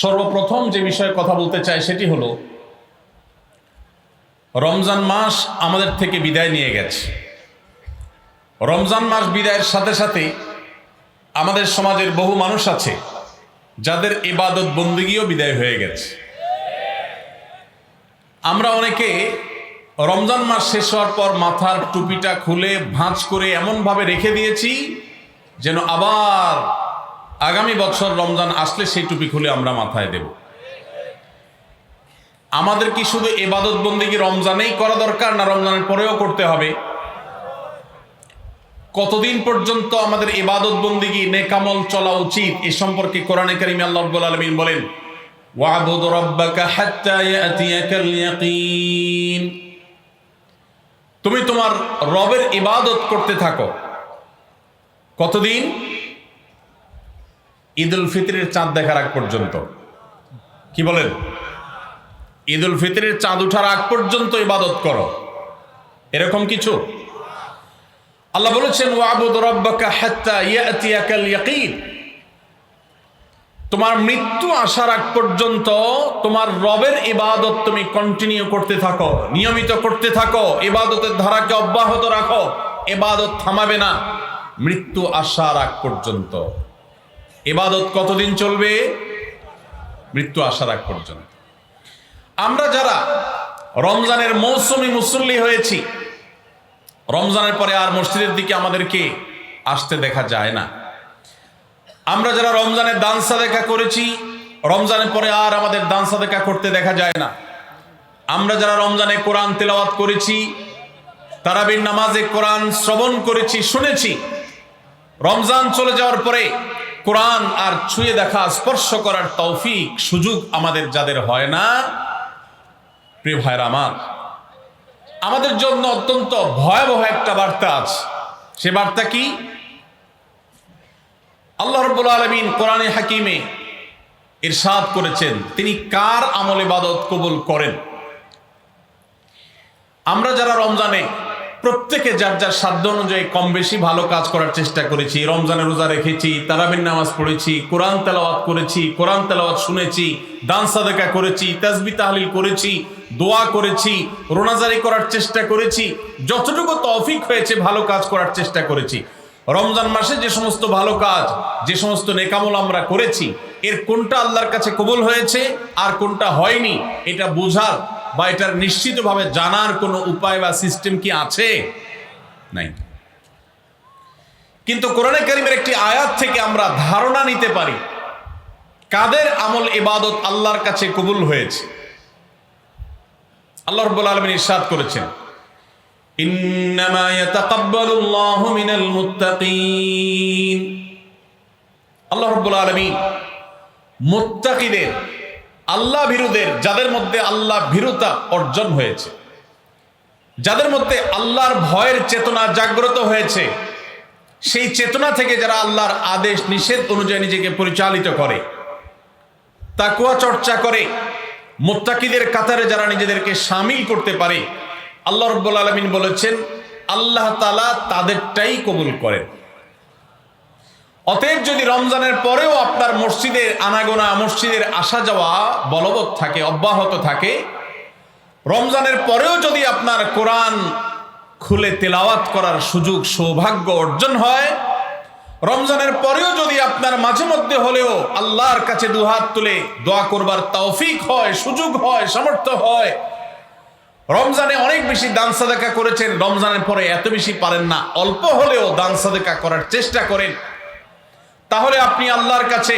সর্বপ্রথম যে বিষয়ে কথা বলতে চাই সেটি হলো, রমজান মাস আমাদের থেকে বিদায় নিয়ে গেছে। রমজান মাস বিদায়ের সাথে সাথে আমাদের সমাজের বহু মানুষ আছে যাদের ইবাদত বন্দিগিও বিদায় হয়ে গেছে। আমরা অনেকে রমজান মাস শেষ হওয়ার পর মাথার টুপিটা খুলে ভাঁজ করে এমনভাবে রেখে দিয়েছি যেন আবার আগামী বছর রমজান আসলে সেই টুপি খুলে আমরা মাথায় দেব। আমাদের কি শুধু এবাদত বন্দিগি রমজানেই করা দরকার না রমজানের পরেও করতে হবে? কতদিন পর্যন্ত আমাদের ইবাদত বন্দিগি নেকামল চলা উচিত? এ সম্পর্কে কোরআনে কারিমে আল্লাহ রাব্বুল আলামিন বলেন, ওয়াবুদ রাব্বাকা হাত্তা ইয়াতিয়াকাল ইয়াকিন। তুমি তোমার রবের ইবাদত করতে থাকো। কতদিন? ঈদ উল ফিতরের চাঁদ দেখার আগ পর্যন্ত। কি বলেন? ঈদ উল ফিতরের চাঁদ উঠার আগ পর্যন্ত ইবাদত করো। এরকম কিছু? আল্লাহ বলেছেন তোমার মৃত্যু আসার আগ পর্যন্ত তোমার রবের ইবাদত তুমি কন্টিনিউ করতে থাকো, নিয়মিত করতে থাকো, ইবাদতের ধারাকে অব্যাহত রাখো এবাদত থামাবে না। মৃত্যু আসার আগ পর্যন্ত। ইবাদত কতদিন চলবে? মৃত্যু আসার আগ পর্যন্ত। আমরা যারা রমজানের মৌসুমি মুসল্লি হয়েছি, রমজানের পরে আর মসজিদের দিকে আমাদেরকে আসতে দেখা যায় না। আমরা যারা রমজানের দান সাদেকা করেছি, রমজানের পরে আর আমাদের দান সাদেকা করতে দেখা যায় না। আমরা যারা রমজানে কোরআন তেলাওয়াত করেছি, তারাবির নামাজে কোরআন শ্রবণ করেছি, শুনেছি, রমজান চলে যাওয়ার পরে কোরআন আর ছুঁয়ে দেখা, স্পর্শ করার তৌফিক, সুযোগ আমাদের যাদের হয় না, প্রিয় ভাইরা আমার, আমাদের জন্য অত্যন্ত ভয়াবহ একটা বার্তা আছে। সে বার্তা কি? আল্লাহ রব্বুল আলমিন কোরআনে হাকিমে ইরশাদ করেছেন, তিনি কার আমল ইবাদত কবুল করেন? আমরা যারা রমজানে প্রত্যেকে যার যার সাধ্য অনুযায়ী কম বেশি ভালো কাজ করার চেষ্টা করেছি, রমজানে রোজা রেখেছি তারাবিন নামাজ পড়েছি, কোরআন তেলাওয়াত করেছি, কোরআন তেলাওয়াত শুনেছি, দান সাদেকা করেছি তাজবি তাহলিল করেছি, দোয়া করেছি, রোনাজারি করার চেষ্টা করেছি, যতটুকু তৌফিক হয়েছে ভালো কাজ করার চেষ্টা করেছি। রমজান মাসে যে সমস্ত ভালো কাজ, যে সমস্ত নেকামল আমরা করেছি, এর কোনটা আল্লাহর কাছে কবুল হয়েছে আর কোনটা হয়নি, এটা বোঝার বা এটার নিশ্চিতভাবে জানার কোনো উপায় বা সিস্টেম কি আছে? নাই। কিন্তু কোরআনে কারিমের একটি আয়াত থেকে আমরা ধারণা নিতে পারি, কাদের আমল ইবাদত আল্লাহর কাছে কবুল হয়েছে? আল্লাহ রব্বুল আলমিন ইরশাদ করেছেন আল্লাহ রব্বুল আলামিন মুত্তাকিদের আল্লাহ ভীরুদের যাদের মধ্যে আল্লাহ ভীরুতা অর্জন হয়েছে, যাদের মধ্যে আল্লাহর ভয়ের চেতনা জাগ্রত হয়েছে, সেই চেতনা থেকে যারা আল্লাহর আদেশ, নিষেধ অনুযায়ী নিজেকে পরিচালিত করে, তাকুয়া চর্চা করে, মোত্তাকিদের কাতারে যারা নিজেদেরকে সামিল করতে পারে, আল্লাহ রব্বুল আলমিন বলেছেন, আল্লাহ তালা তাদেরটাই কবুল করেন। অতএব যদি রমজানের পরেও আপনার মসজিদের আনাগোনা, মসজিদের আসা যাওয়া বলবৎ থাকে, অব্যাহত থাকে, রমজানের পরেও যদি আপনার কোরআন খুলে তেলাওয়াত করার সুযোগ, সৌভাগ্য অর্জন হয়, রমজানের পরেও যদি আপনার মাঝে মধ্যে হলেও আল্লাহর কাছে দুহাত তুলে দোয়া করবার তৌফিক হয়, সুযোগ হয়, সামর্থ্য হয়, রমজানে অনেক বেশি দান সাদেকা করেছেন, রমজানের পরে এত বেশি পারেন না, অল্প হলেও দান সাদেকা করার চেষ্টা করেন। তাহলে আপনি আল্লাহর কাছে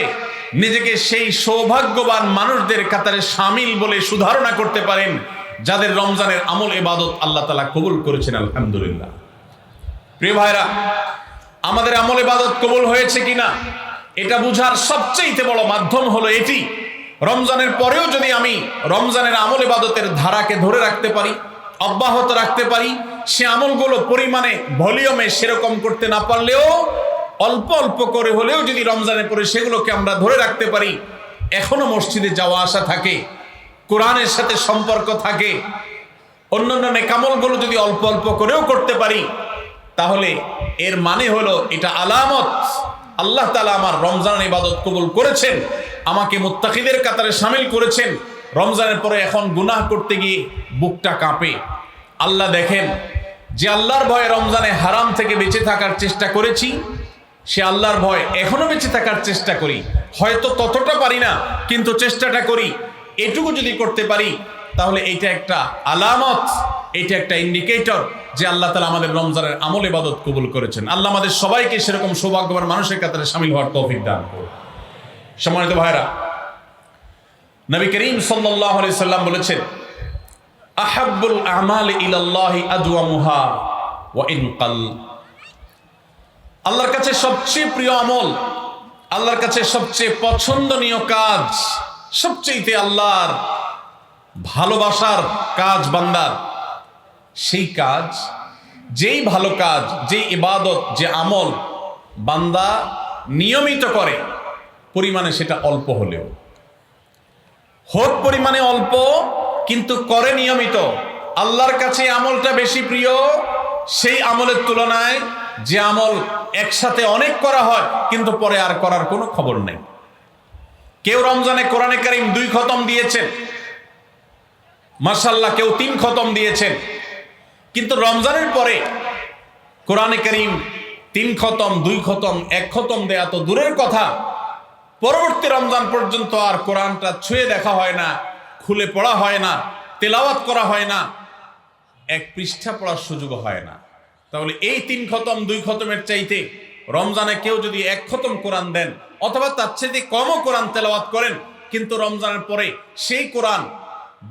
নিজেকে সেই সৌভাগ্যবান মানুষদের কাতারে সামিল বলে সুধারণা করতে পারেন, যাদের রমজানের আমল এবাদত আল্লাহ তালা কবুল করেছেন, আলহামদুলিল্লাহ। প্রিয় ভাইরা, আমাদের আমল এবাদত কবুল হয়েছে কিনা, এটা বুঝার সবচেয়ে বড় মাধ্যম হলো এটি। রমজানের পরেও যদি আমি রমজানের আমল এবাদতের ধারাকে ধরে রাখতে পারি, অব্যাহত রাখতে পারি, সে আমলগুলো পরিমাণে ভলিউমে সেরকম করতে না পারলেও অল্প অল্প করে হলেও যদি রমজানের পরে সেগুলোকে আমরা ধরে রাখতে পারি। এখনও মসজিদে যাওয়া আসা থাকে, কোরআনের সাথে সম্পর্ক থাকে, অন্যান্য নেকামলগুলো যদি অল্প অল্প করেও করতে পারি, তাহলে এর মানে হলো এটা আলামত। আল্লাহ তালা আমার রমজান ইবাদত কবুল করেছেন, আমাকে মুত্তাকিদের কাতারে সামিল করেছেন। রমজানের পরে এখন গুনাহ করতে গিয়ে বুকটা কাঁপে। আল্লাহ দেখেন, যে আল্লাহর ভয়ে রমজানে হারাম থেকে বেঁচে থাকার চেষ্টা করেছি সে আল্লাহর ভয় এখনও বেঁচে থাকার চেষ্টা করি। হয়তো ততটা পারি না, কিন্তু চেষ্টাটা করি। এটুকু যদি করতে পারি, তাহলে এইটা একটা আলামত এটা একটা ইন্ডিকেটর যে আল্লাহ তালা আমাদের রমজানের আমল ইবাদত কবুল করেছেন। আল্লাহ আমাদের সবাইকে সেরকম সৌভাগ্যবান মানুষের কাতারে সামিল হওয়ার তৌফিক দান সম্মানিত ভাইরা নবী করিম সাল্লাম বলেছেন আহাবুল আমাল ইলাল্লাহি আদওয়ামুহা ওয়া ইন কাল আল্লাহর কাছে সবচেয়ে প্রিয় আমল, আল্লাহর কাছে সবচেয়ে পছন্দনীয় কাজ সবচেয়ে আল্লাহর ভালোবাসার কাজ বান্দার, সেই কাজ, যেই ভালো কাজ, যেই ইবাদত, যে আমল বান্দা নিয়মিত করে, পরিমাণে সেটা অল্প হলেও। হোক পরিমাণে অল্প, কিন্তু করে নিয়মিত। আল্লাহর কাছে আমলটা বেশি প্রিয়, সেই আমলের তুলনায় যে আমল একসাথে অনেক করা হয়, কিন্তু পরে আর করার কোনো খবর নেই। কেউ রমজানে কোরআনে কারিম দুই খতম দিয়েছেন। মার্শাল্লাহ কেউ তিন খতম দিয়েছেন। কিন্তু রমজানের পরে কোরআনে করিম তিন খতম, দুই খতম, এক খতম দেয়া তো দূরের কথা। পরবর্তী রমজান পর্যন্ত আর কোরআনটা ছুঁয়ে দেখা হয় না, খুলে পড়া হয় না, তেলাওয়াত করা হয় না, এক পৃষ্ঠা পড়ার সুযোগ হয় না। তাহলে এই তিন খতম, দুই খতমের চাইতে রমজানে কেউ যদি এক খতম কোরআন দেন, অথবা তার চাইতে কমও কোরআন তেলাওয়াত করেন, কিন্তু রমজানের পরে সেই কোরআন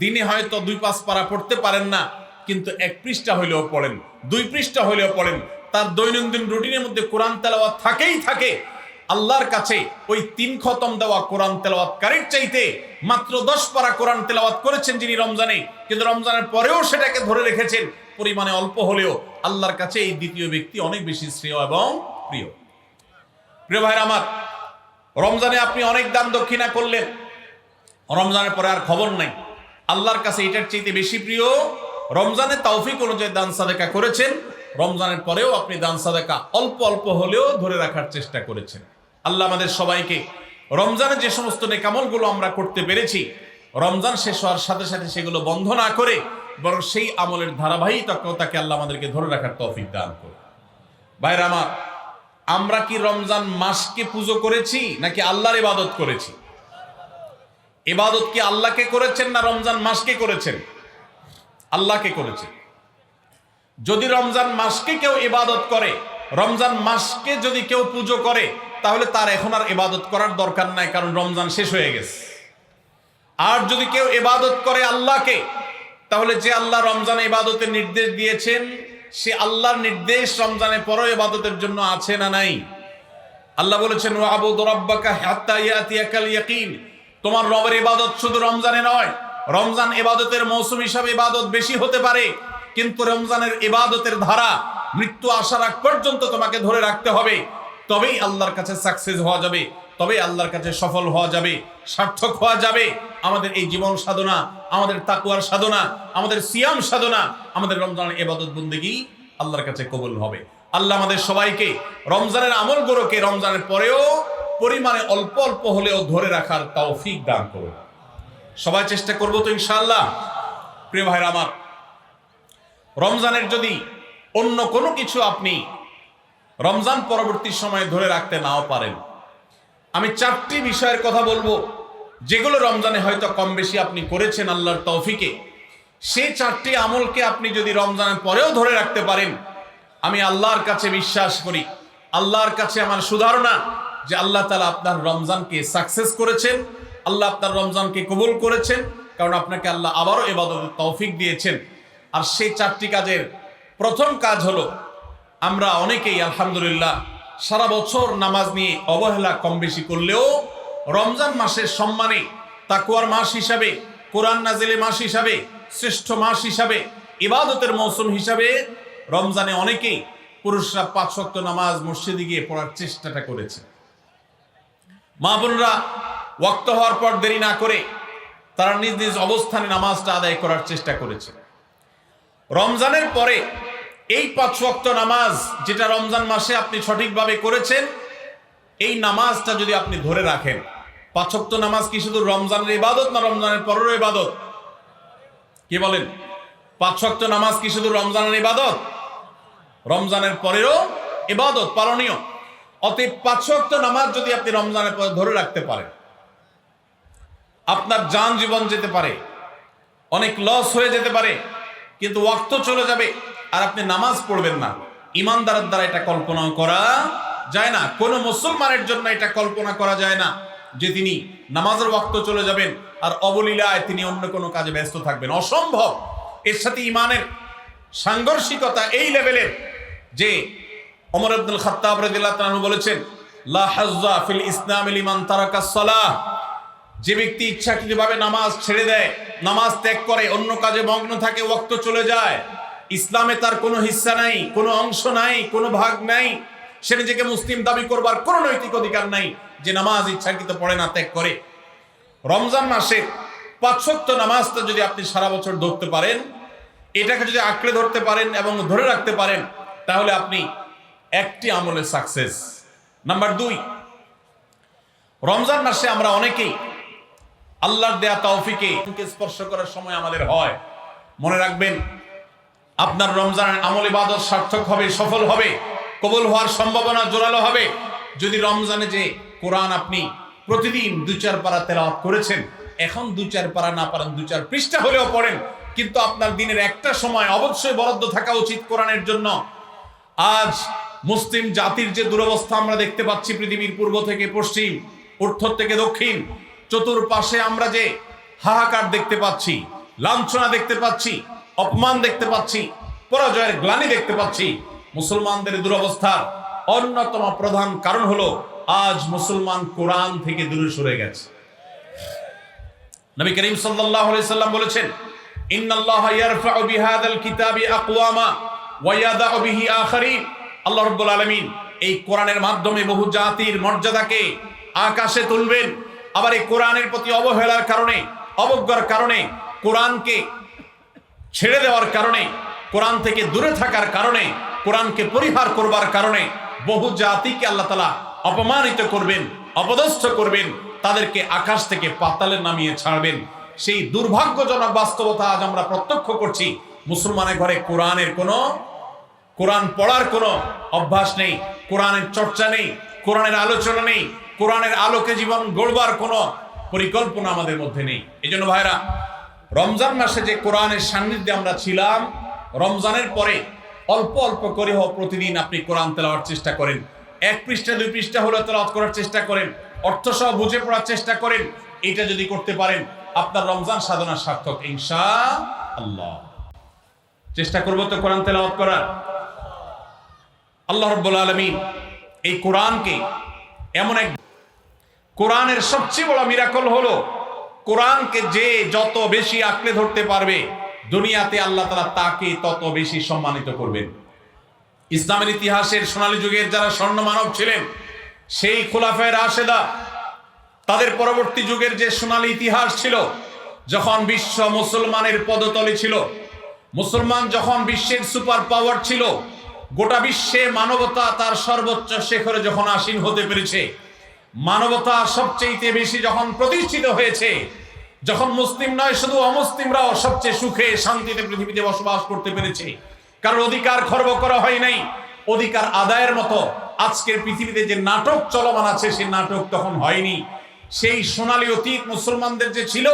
দিনে হয়তো দুই পাঁচ পারা পড়তে পারেন না, কিন্তু এক পৃষ্ঠা হইলেও পড়েন, দুই পৃষ্ঠা হইলেও পড়েন, তার দৈনন্দিন রুটিনের মধ্যে কোরআন তেলাওয়াত থাকেই থাকে, আল্লাহর কাছে ওই তিন খতম দেওয়া কোরআন তেলাওয়াতকারীর চাইতে মাত্র দশ পারা কোরআন তেলাওয়াত করেছেন যিনি রমজানে, কিন্তু রমজানের পরেও সেটাকে ধরে রেখেছেন পরিমাণে অল্প হলেও আল্লাহর কাছে এই দ্বিতীয় ব্যক্তি অনেক বেশি শ্রেয় এবং প্রিয়। প্রিয় ভাইরা আমার, রমজানে আপনি অনেক দান দক্ষিণা করলেন। রমজানের পরে আর খবর নাই। আল্লাহর কাছে এটার চাইতে বেশি প্রিয়, রমজানে তাওফিক অনুযায়ী দান সাদেকা করেছেন। রমজানের পরেও আপনি দান সাদেকা অল্প অল্প হলেও ধরে রাখার চেষ্টা করেছেন। আল্লাহ আমাদের সবাইকে রমজানে যে সমস্ত নেকামলগুলো আমরা করতে পেরেছি, রমজান শেষ হওয়ার সাথে সাথে সেগুলো বন্ধ না করে বরং সেই আমলের ধারাবাহিকতাকে আল্লাহ আমাদেরকে ধরে রাখার তৌফিক দান করে ভাইরা আমার, আমরা কি রমজান মাসকে পুজো করেছি নাকি আল্লাহর ইবাদত করেছি? ইবাদত কি আল্লাহকে করেছেন না রমজান মাসকে করেছেন? আল্লাহকে করেছেন। যদি রমজান মাসকে কেউ ইবাদত করে, রমজান মাসকে যদি কেউ পুজো করে, তাহলে তার এখন আর ইবাদত করার দরকার নাই, কারণ রমজান শেষ হয়ে গেছে। আর যদি কেউ ইবাদত করে আল্লাহকে তাহলে যে আল্লাহ রমজানে ইবাদতের নির্দেশ দিয়েছেন, সে আল্লাহর নির্দেশ রমজানের পরও ইবাদতের জন্য আছে না নাই? আল্লাহ বলেছেন, ওয়াবুদ রাব্বাকা হাত্তা ইয়াতিয়াকাল ইয়াকিন। তোমার রবের ইবাদত শুধু রমজানে নয়, রমজান ইবাদতের মৌসুম হিসাবে ইবাদত বেশি হতে পারে, কিন্তু রমজানের ইবাদতের ধারা মৃত্যু আসার আগ পর্যন্ত তোমাকে ধরে রাখতে হবে। তবেই আল্লাহর কাছে সাকসেস হওয়া যাবে, তবেই আল্লাহর কাছে সফল হওয়া যাবে, সার্থক হওয়া যাবে। আমাদের এই জীবন সাধনা, আমাদের তাকুয়ার সাধনা, আমাদের সিয়াম সাধনা, আমাদের রমজানের এবাদত বন্দেগী আল্লাহর কাছে কবুল হবে। আল্লাহ আমাদের সবাইকে রমজানের আমল আমলগুলোকে রমজানের পরেও পরিমাণে অল্প অল্প হলেও ধরে রাখার তৌফিক দান করুন। সবাই চেষ্টা করব তো ইনশাআল্লাহ। প্রিয় ভাইরা আমার, রমজানের যদি অন্য কোনো কিছু আপনি রমজান পরবর্তী সময়ে ধরে রাখতে নাও পারেন, আমি চারটি বিষয়ের কথা বলব। যেগুলো রমজানে হয়তো কম বেশি আপনি করেছেন আল্লাহর তৌফিকে সেই চারটি আমলকে আপনি যদি রমজানের পরেও ধরে রাখতে পারেন, আমি আল্লাহর কাছে বিশ্বাস করি, আল্লাহর কাছে আমার সুধারণা যে আল্লাহ তালা আপনার রমজানকে সাকসেস করেছেন, আল্লাহ আপনার রমজানকে কবুল করেছেন, কারণ আপনাকে আল্লাহ আবারও এবাদত তৌফিক দিয়েছেন। আর সেই চারটি কাজের প্রথম কাজ হলো, আমরা অনেকেই আলহামদুলিল্লাহ সারা বছর নামাজ নিয়ে অবহেলা কম বেশি করলেও রমজান মাসের সম্মানে তাকুয়ার মাস হিসাবে, কোরআন নাজিলে মাস হিসাবে, শ্রেষ্ঠ মাস হিসাবে, ইবাদতের মৌসুম হিসাবে রমজানে অনেকেই পুরুষরা পাঁচ শক্ত নামাজ মসজিদে গিয়ে পড়ার চেষ্টাটা করেছে। মা বোনরা ওয়াক্ত হওয়ার পর দেরি না করে তারা নিজ নিজ অবস্থানে নামাজটা আদায় করার চেষ্টা করেছে। রমজানের পরে এই পাঁচ নামাজ যেটা রমজান মাসে আপনি সঠিকভাবে করেছেন, এই নামাজটা যদি আপনি ধরে রাখেন পাঁচক্ত নামাজ কি শুধু রমজানের ইবাদত না রমজানের পরেরও ইবাদত? কি বলেন? পাঁচক্ত নামাজ কি শুধু রমজানের ইবাদত? রমজানের পরেরও ইবাদত, পালনীয়। অতএব পাঁচক্ত নামাজ যদি আপনি রমজানের পরে ধরে রাখতে পারেন, আপনার যান জীবন যেতে পারে, অনেক লস হয়ে যেতে পারে, কিন্তু ওয়াক্ত চলে যাবে আর আপনি নামাজ পড়বেন না। ইমানদারের দ্বারা এটা কল্পনা করা যায় না। কোনো মুসলমানের জন্য এটা কল্পনা করা যায় না। যে তিনি নামাজের ওয়াক্ত চলে যাবেন আর অবলীলায় তিনি অন্য কোনো কাজে ব্যস্ত থাকবেন। অসম্ভব। এর সাথে ইমানের সাংঘর্ষিকতা এই লেভেলের যে অমর আব্দুল খাত্তাব বলেছেন, লা হাজ্জা ফিল ইসলাম লিমান তারাকা সালাহ। যে ব্যক্তি ইচ্ছাকৃতভাবে নামাজ ছেড়ে দেয়, নামাজ ত্যাগ করে, অন্য কাজে মগ্ন থাকে, ওয়াক্ত চলে যায়, ইসলামে তার কোনো হিস্সা নাই, কোনো অংশ নাই, কোনো ভাগ নাই, সে নিজেকে মুসলিম দাবি করবার কোনো নৈতিক অধিকার নাই যে নামাজ ইচ্ছাকৃত পড়ে না, ত্যাগ করে। রমজান মাসে পাঁচশক্ত নামাজটা যদি আপনি সারা বছর ধরতে পারেন, এটাকে যদি আঁকড়ে ধরতে পারেন এবং ধরে রাখতে পারেন, তাহলে আপনি একটি আমলে সাকসেস নাম্বার দুই, রমজান মাসে আমরা অনেকেই আল্লাহর দেয়া তৌফিকে স্পর্শ করার সময় আমাদের হয়। মনে রাখবেন, আপনার রমজানের আমল ইবাদত সার্থক হবে, সফল হবে, কবুল হওয়ার সম্ভাবনা জোরালো হবে। যদি রমজানে যে কোরআন আপনি প্রতিদিন দু চার পারা তেলাওয়াত করেছেন, এখন দু চার পারা না পারেন, দু চার পৃষ্ঠা হলেও পড়েন, কিন্তু আপনার দিনের একটা সময় অবশ্যই বরাদ্দ থাকা উচিত কোরআনের জন্য। আজ মুসলিম জাতির যে দুরবস্থা আমরা দেখতে পাচ্ছি পৃথিবীর পূর্ব থেকে পশ্চিম উত্তর থেকে দক্ষিণ, চতুর্পাশে আমরা যে হাহাকার দেখতে পাচ্ছি, লাঞ্ছনা দেখতে পাচ্ছি, অপমান দেখতে পাচ্ছি, পরাজয়ের গ্লানি দেখতে পাচ্ছি, মুসলমানদের দুরবস্থার অন্যতম প্রধান কারণ হলো আজ মুসলমান কোরআন থেকে দূরে সরে গেছে। নবী করিম সাল্লাম বলেছেন আল্লাহ রাব্বুল আলামিন এই কোরআনের মাধ্যমে বহু জাতির মর্যাদাকে আকাশে তুলবেন। আবার এই কোরআনের প্রতি অবহেলার কারণে, অবজ্ঞার কারণে, কোরআনকে ছেড়ে দেওয়ার কারণে, কোরআন থেকে দূরে থাকার কারণে, কোরআনকে পরিহার করবার কারণে বহু জাতিকে আল্লাহ তালা অপমানিত করবেন, অপদস্থ করবেন, তাদেরকে আকাশ থেকে পাতালে নামিয়ে ছাড়বেন। সেই দুর্ভাগ্যজনক বাস্তবতা আজ আমরা প্রত্যক্ষ করছি। মুসলমানের ঘরে কোরআনের কোনো, কোরআন পড়ার কোনো অভ্যাস নেই, কোরআনের চর্চা নেই, কোরআনের আলোচনা নেই, কোরআনের আলোকে জীবন গড়বার কোনো পরিকল্পনা আমাদের মধ্যে নেই। এই জন্য ভাইরা রমজান মাসে যে কোরআনের সান্নিধ্যে আমরা ছিলাম, রমজানের পরে অল্প অল্প করে হোক প্রতিদিন আপনি কোরআন তেলাওয়ার চেষ্টা করেন। এক পৃষ্ঠা, দুই পৃষ্ঠা হলে তেলাওয়াত করার চেষ্টা করেন অর্থ সহ বুঝে পড়ার চেষ্টা করেন, এটা যদি করতে পারেন, আপনার রমজান সাধনা সার্থক ইনশা আল্লাহ চেষ্টা করব তো কোরআন তেলাওয়াত করার। আল্লাহ রব্বুল আলমিন এই কোরআনকে এমন এক কোরআনের সবচেয়ে বড় মিরাকল হলো, কোরআনকে যে যত বেশি আঁকড়ে ধরতে পারবে, দুনিয়াতে আল্লাহ তালা তাকে তত বেশি সম্মানিত করবেন। ইসলামের ইতিহাসের সোনালী যুগের যারা স্বর্ণ মানব ছিলেন, সেই খোলাফের রাশেদা, তাদের পরবর্তী যুগের যে সোনালী ইতিহাস ছিল, যখন বিশ্ব মুসলমানের পদতলে ছিল, মুসলমান যখন বিশ্বের সুপার পাওয়ার ছিল, গোটা বিশ্বে মানবতা তার সর্বোচ্চ শেখরে যখন আসীন হতে পেরেছে, মানবতা সবচেয়ে বেশি যখন প্রতিষ্ঠিত হয়েছে, যখন মুসলিম নয়, শুধু অমুসলিমরাও সবচেয়ে সুখে শান্তিতে পৃথিবীতে বসবাস করতে পেরেছে কারণ অধিকার খর্ব করা হয় নাই। অধিকার আদায়ের মতো আজকের পৃথিবীতে যে নাটক চলমান আছে সেই নাটক তখন হয়নি। সেই সোনালী অতীত মুসলমানদের যে ছিল,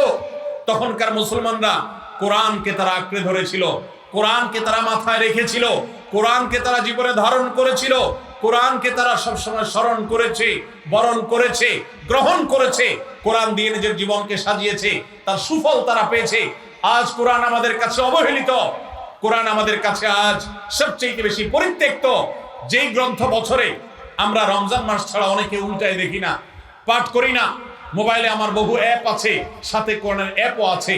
তখনকার মুসলমানরা কোরআনকে তারা আঁকড়ে ধরেছিল, কোরআনকে তারা মাথায় রেখেছিল, কোরআনকে তারা জীবনে ধারণ করেছিল, কোরআনকে তারা সবসময় স্মরণ করেছে, বরণ করেছে, গ্রহণ করেছে, কোরআন দিয়ে নিজের জীবনকে সাজিয়েছে, তার সুফল তারা পেয়েছে। আজ কোরআন আমাদের কাছে অবহেলিত। কোরআন আমাদের কাছে আজ সবচেয়ে বেশি পরিত্যক্ত। যেই গ্রন্থ বছরে আমরা রমজান মাস ছাড়া অনেকে উল্টায় দেখি না, পাঠ করি না। মোবাইলে আমার বহু অ্যাপ আছে, সাথে কোরআনের অ্যাপও আছে।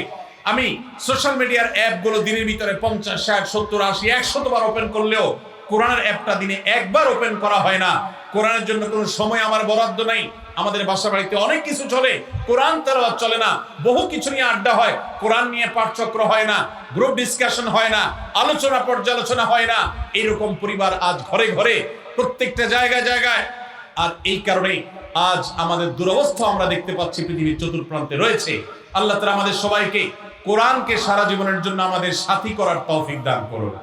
আমি সোশ্যাল মিডিয়ার অ্যাপগুলো দিনের ভিতরে পঞ্চাশ, ষাট, সত্তর, আশি একশতবার ওপেন করলেও কোরআনের অ্যাপটা দিনে একবার ওপেন করা হয় না। কোরআনের জন্য কোনো সময় আমার বরাদ্দ নাই। আমাদের বাসা বাড়িতে অনেক কিছু চলে, কোরআন তেলাওয়াত চলে না, বহু কিছু নিয়ে আড্ডা হয়, কোরআন নিয়ে পাঠচক্র হয় না গ্রুপ ডিসকাশন হয় না, আলোচনা পর্যালোচনা হয় না, এরকম পরিবার আজ ঘরে ঘরে, প্রত্যেকটা জায়গায় জায়গায়। আর এই কারণেই আজ আমাদের দুরবস্থা আমরা দেখতে পাচ্ছি পৃথিবীর চতুর্প্রান্তে রয়েছে। আল্লাহ তালা আমাদের সবাইকে কোরআনকে সারা জীবনের জন্য আমাদের সাথী করার তৌফিক দান করুন।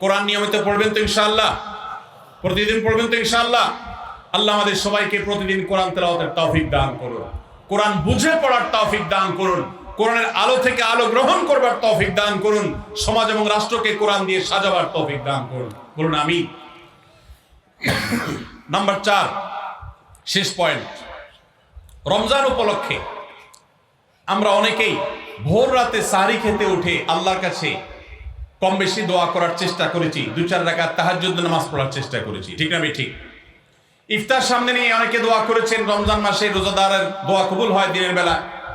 কোরআন নিয়মিত পড়বেন তো ইনশাআল্লাহ? প্রতিদিন পড়বেন তো ইনশাআল্লাহ? আল্লাহ আমাদের সবাইকে প্রতিদিন কোরআন তেলাওয়াতের তৌফিক দান করুন। কোরআন বুঝে পড়ার তৌফিক দান করুন। কোরআনের আলো থেকে আলো গ্রহণ করবার তৌফিক দান করুন। সমাজ এবং রাষ্ট্রকে কোরআন দিয়ে সাজাবার তৌফিক দান করুন। বলুন আমি নাম্বার চার, শেষ পয়েন্ট। রমজান উপলক্ষে আমরা অনেকেই ভোর রাতে সারি খেতে উঠে আল্লাহর কাছে কম বেশি দোয়া করার চেষ্টা করেছি। দু চার রাখা তাহাজ্জুদ নামাজ পড়ার চেষ্টা করেছি। ঠিক না, আমি ঠিক? ইফতার সামনে নিয়ে অনেকে দোয়া করেছেন, রমজান মাসে রোজাদারের দোয়া কবুল হয় দিনের বেলা,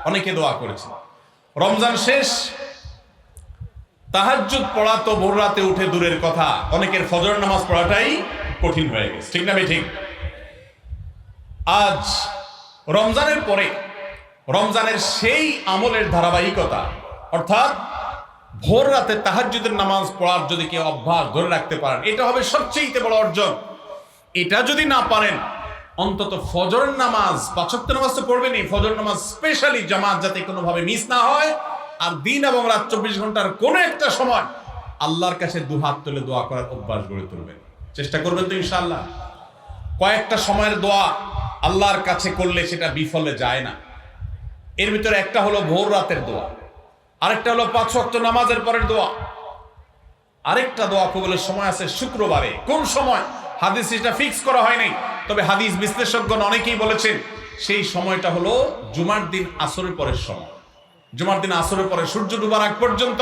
অনেকে দোয়া করেছেন। রমজান শেষ, তাহাজ্জুদ পড়া তো ভোর রাতে উঠে দূরের কথা, অনেকের ফজর নামাজ পড়াটাই কঠিন হয়ে গেছে। ঠিক না ঠিক আজ রমজানের পরে, রমজানের সেই আমলের ধারাবাহিকতা, অর্থাৎ ভোর রাতে তাহাজ্জুদের নামাজ পড়ার যদি কেউ অভ্যাস ধরে রাখতে পারেন, এটা হবে সবচেয়ে বড় অর্জন। এটা যদি না পারেন, অন্তত ফজর নামাজ পাঁচক্ত নামাজ তো পড়বেনই, ফজর নামাজ স্পেশালি জামাত যাতে কোনোভাবে মিস না হয়। আর দিন এবং রাত চব্বিশ ঘণ্টার কোনো একটা সময় আল্লাহর কাছে দুহাত তুলে দোয়া করার অভ্যাস গড়ে তুলবেন। চেষ্টা করবেন তো ইনশাল্লাহ কয়েকটা সময়ের দোয়া আল্লাহর কাছে করলে সেটা বিফলে যায় না। এর ভিতরে একটা হলো ভোর রাতের দোয়া, আরেকটা হলো পাঁচ ওয়াক্ত নামাজের পরের দোয়া। আরেকটা দোয়া কবলের সময় আছে শুক্রবারে। কোন সময়? হাদিস এটা ফিক্স করা হয়নি তবে হাদিস বিশ্লেষকগণ অনেকেই বলেছেন, সেই সময়টা হলো জুমার দিন আসরের পরের সময়। জুমার দিন আসরের পরে সূর্য ডুবার আগ পর্যন্ত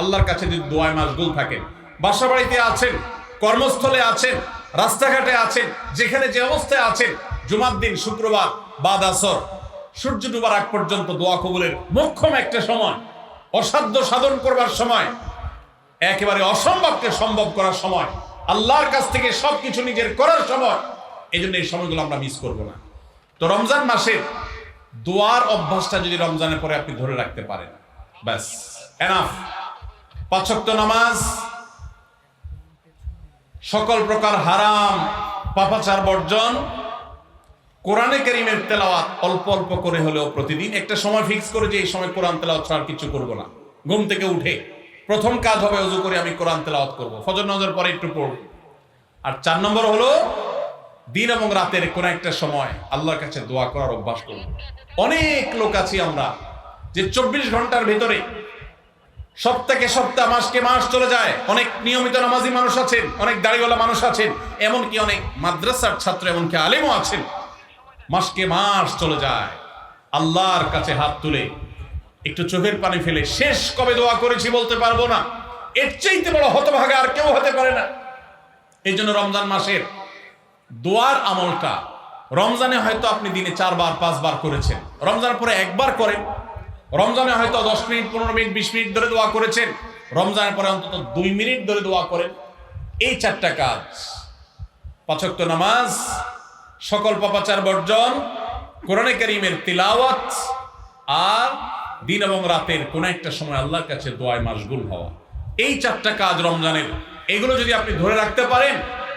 আল্লাহর কাছে যদি দোয়ায় মাসগুল থাকেন বাসা বাড়িতে আছেন, কর্মস্থলে আছেন, রাস্তাঘাটে আছেন, যেখানে যে অবস্থায় আছেন, জুমার দিন শুক্রবার, বাদ আসর, সূর্য ডুবার আগ পর্যন্ত দোয়া কবুলের মোক্ষম একটা সময়, অসাধ্য সাধন করবার সময়, একেবারে অসম্ভবকে সম্ভব করার সময় আল্লাহর কাছ থেকে সবকিছু নিজের করার সময় এই জন্য এই সময়গুলো আমরা মিস করব না। তো রমজান মাসে দোয়ার অভ্যাসটা যদি রমজানের পরে আপনি ধরে রাখতে পারেন, ব্যাস এনাফ পাঁচক্ত নামাজ, সকল প্রকার হারাম, পাপাচার বর্জন, কোরআনে করিমের তেলাওয়াত অল্প অল্প করে হলেও প্রতিদিন একটা সময় ফিক্স করে যে এই সময় কোরআন তেলাওয়াত ছাড়া কিছু করব না। ঘুম থেকে উঠে প্রথম কাজ হবে অজু করে আমি কোরআন তেলাওয়াত করব। ফজর নজর পরে একটু পড়ব। আর চার নম্বর হলো, দিন এবং রাতের কোন একটা সময় আল্লাহর কাছে দোয়া করার অভ্যাস করব। অনেক লোক আছি আমরা যে চব্বিশ ঘণ্টার ভিতরে সপ্তাহে সপ্তাহ, মাসকে মাস চলে যায়। অনেক নিয়মিত নামাজি মানুষ আছেন, অনেক দাড়িওয়ালা মানুষ আছেন, এমনকি অনেক মাদ্রাসার ছাত্র, এমনকি আলেমও আছেন। মাসকে মাস চলে যায়। আল্লাহর কাছে হাত তুলে একটু চোখের পানি ফেলে শেষ কবে দোয়া করেছি বলতে পারব না। এর চাইতে বড় হতভাগা আর কেউ হতে পারে না। এই জন্য রমজান মাসের দোয়ার আমলটা রমজানে হয়তো আপনি দিনে চারবার, পাঁচবার করেছেন। রমজান পরে একবার করেন। রমজানে হয়তো দশ মিনিট, পনেরো মিনিট, বিশ মিনিট ধরে দোয়া করেছেন। রমজানের পরে অন্তত দুই মিনিট ধরে দোয়া করেন। এই চারটা কাজ। পাচক্ত নামাজ, সকল পাপাচার বর্জন, কোরআনে করিমের তিলাওয়াত, আর দিন এবং রাতের কোন একটা সময় আল্লাহর কাছে দোয়ায় মাসগুল হওয়া। এই চারটা কাজ রমজানের। এগুলো যদি আপনি ধরে রাখতে পারেন,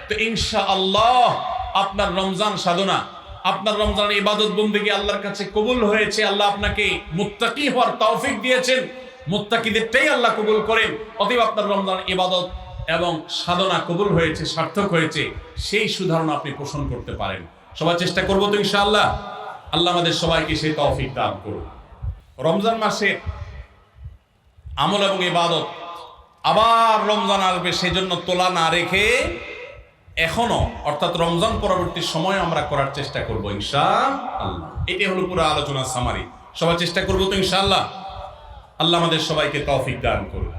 তো ইনশা আল্লাহ আপনার রমজান সাধনা, আপনার রমজানের ইবাদত বন্দিগি আল্লাহর কাছে কবুল হয়েছে, আল্লাহ আপনাকে মুত্তাকি হওয়ার তৌফিক দিয়েছেন। মুত্তাকিদেরটাই আল্লাহ কবুল করেন, অতএব আপনার রমজান ইবাদত এবং সাধনা কবুল হয়েছে, সার্থক হয়েছে, সেই সুধারণা আপনি পোষণ করতে পারেন। সবাই চেষ্টা করব তো ইনশাআল্লাহ। আল্লাহ আমাদের সবাইকে সেই তৌফিক দান করুন রমজান মাসে আমল এবং ইবাদত আবার রমজান আসবে সেই জন্য তোলা না রেখে এখনও, অর্থাৎ রমজান পরবর্তী সময় আমরা করার চেষ্টা করব ইনশা আল্লাহ এটি হলো পুরো আলোচনার সামারি সবাই চেষ্টা করব তো ইনশাআল্লাহ। আল্লাহ আমাদের সবাইকে তৌফিক দান করুন